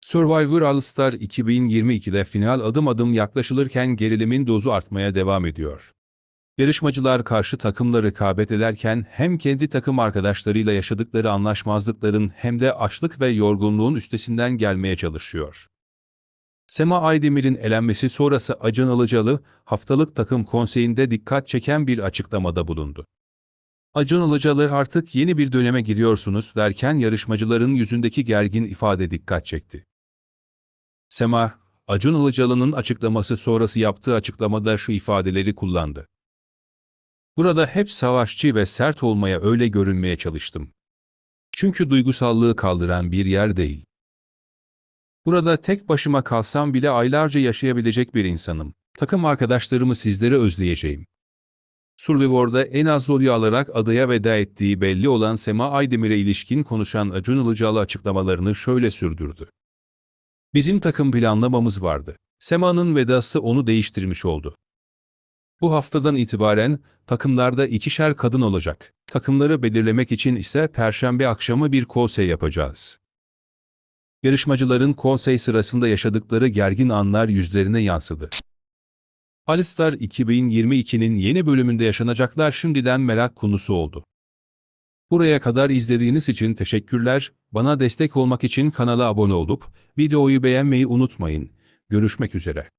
Survivor All Star 2022'de final adım adım yaklaşılırken gerilimin dozu artmaya devam ediyor. Yarışmacılar karşı takımla rekabet ederken hem kendi takım arkadaşlarıyla yaşadıkları anlaşmazlıkların hem de açlık ve yorgunluğun üstesinden gelmeye çalışıyor. Sema Aydemir'in elenmesi sonrası Acun Ilıcalı, haftalık takım konseyinde dikkat çeken bir açıklamada bulundu. Acun Ilıcalı artık yeni bir döneme giriyorsunuz derken yarışmacıların yüzündeki gergin ifade dikkat çekti. Sema, Acun Ilıcalı'nın açıklaması sonrası yaptığı açıklamada şu ifadeleri kullandı. Burada hep savaşçı ve sert olmaya öyle görünmeye çalıştım. Çünkü duygusallığı kaldıran bir yer değil. Burada tek başıma kalsam bile aylarca yaşayabilecek bir insanım. Takım arkadaşlarımı sizlere özleyeceğim. Survivor'da en az oyu alarak adaya veda ettiği belli olan Sema Aydemir'e ilişkin konuşan Acun Ilıcalı açıklamalarını şöyle sürdürdü. Bizim takım planlamamız vardı. Sema'nın vedası onu değiştirmiş oldu. Bu haftadan itibaren takımlarda ikişer kadın olacak. Takımları belirlemek için ise perşembe akşamı bir konsey yapacağız. Yarışmacıların konsey sırasında yaşadıkları gergin anlar yüzlerine yansıdı. Alistar 2022'nin yeni bölümünde yaşanacaklar şimdiden merak konusu oldu. Buraya kadar izlediğiniz için teşekkürler. Bana destek olmak için kanala abone olup videoyu beğenmeyi unutmayın. Görüşmek üzere.